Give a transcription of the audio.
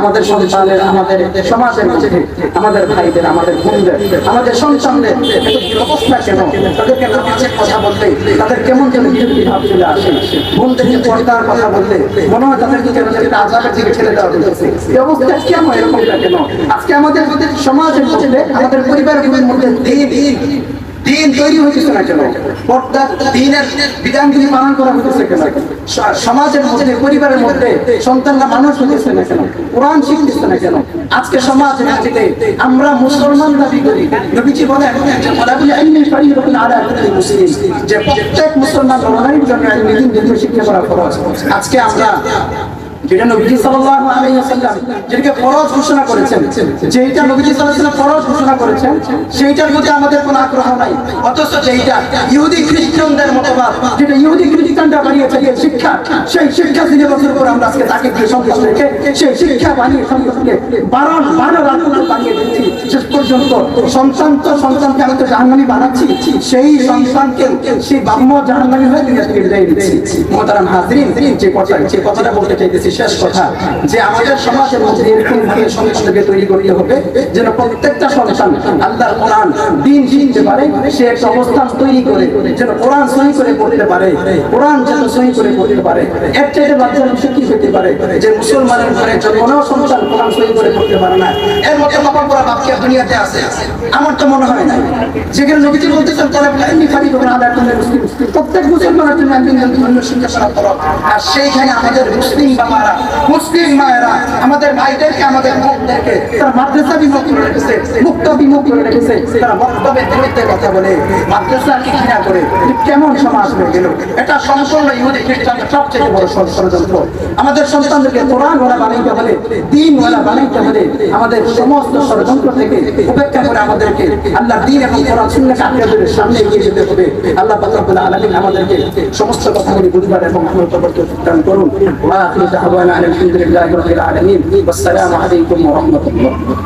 আমাদের সন্তানের, আমাদের সমাজের মধ্যে, আমাদের ভাইদের, আমাদের বোনদের, আমাদের সন্তানদের অবস্থা কেন? তাদেরকে নামাজের কথা বলতে, তাদের কেমন যেন বিরক্তি চলে আসে। বোনদেরকে পর্দার কথা বলতে, মনে হয় তাদেরকে আজাবের দিকে ঠেলে দেওয়া হচ্ছে এই অবস্থা কেন এরকমটা কেন? আজকে আমাদের সমাজের মধ্যে আমাদের পরিবারগুলির মধ্যে দিন দিন তৈরি হয়েছে না কেন? পর্দা দিনের বিধানগুলি পালন করা হতেছে কেন? সমাজের মধ্যে, পরিবারের মধ্যে সন্তানরা মানুষ হতেছে না কেন? কোরআন শিখতেছে না কেন? আজকে সমাজ রাজ্যে আমরা মুসলমান দাবি করি। নবীজি বলেন আলা মুসলিম। যে প্রত্যেক মুসলমান জন্য ইলমি দিন শিক্ষা করা ফরজ। আজকে আমরা যেটা নবীজি সাল্লাল্লাহু আলাইহি ওয়াসাল্লাম যেটাকে ফরজ ঘোষণা করেছেন যেটা নবীজি সাল্লাল্লাহু আলাইহি ঘোষণা করেছেন, সেইটার প্রতি আমাদের কোনো আগ্রহ নাই। অথচ যেটা ইহুদি খ্রিস্টানদের মতবাদ, যেটা ইহুদি খ্রিস্টানরা বানিয়েছে, যে শিক্ষা, সেই শিক্ষা আমরা আজকে তাকে দিয়ে রেখে সেই শিক্ষা বানিয়ে বারো বানিয়ে দিচ্ছি। শেষ পর্যন্ত সন্তান তো সন্তানকে আমি তো জাহান্নামি বানাচ্ছি। সেই সন্তানকে সেই বাম্য জাহান্নামি হয়ে দুনিয়া থেকে দিচ্ছি মোহতারাম হাজরিন, যে কথা যে কথাটা বলতে চাইতেছি শেষ কথা যে আমাদের সমাজের মধ্যে এরকম ভাবে সন্তানকে তৈরি করতে হবে যেন প্রত্যেকটা সন্তান আল্লাহর কোরআন দিন শিখতে পারে, সে একটা অবস্থান তৈরি করে, যেন কোরআন সহি করে পড়তে পারে, কোরআন যেন সহি করে পড়তে পারে। এর চাইতে বাচ্চার অংশ কি হতে পারে? যে মুসলমানের ঘরে জন্ম সন্তান কোরআন সহি করে পড়তে পারে না। এর মধ্যে বাবা পড়া বাপকে দুনিয়াতে আছে। আমার তো মনে হয় না যেখানে নবীজি বলতেছেন তাহলে এমনি খালি করে আদায় মুসলিম? প্রত্যেক মুসলমানের জন্য একদিন অন্য শিক্ষা করা আর সেইখানে আমাদের মুসলিম বাবারা মুসলিম মায়েরা আমাদের ভাইদেরকে, আমাদের বোনদেরকে, তারা মাদ্রাসা বিমুখ করে রেখেছে, মুক্ত বিমুখ করে রেখেছে, তারা বক্তব্যের বিরুদ্ধে কথা বলে, মাদ্রাসাকে ঘৃণা করে কেমন সমাজ হয়ে গেল? এটা সম্পূর্ণ ইহুদি খ্রিস্টানদের সবচেয়ে বড় ষড়যন্ত্র। আমাদের সন্তানদেরকে কোরআন ওরা বানাইতে হলে দিন ওরা বানাইতে হলে আমাদের সমস্ত ষড়যন্ত্র থেকে উপেক্ষা করে আমাদেরকে আল্লাহ দিন এবং কোরআন সুন্নাহ আকিদাদের সামনে এগিয়ে যেতে হবে। আল্লাহ পাক রব্বুল আলামিন আমাদেরকে সমস্ত কথাগুলি বুঝবার এবং দান করুন। والحمد لله رب العالمين. والسلام عليكم ورحمة الله.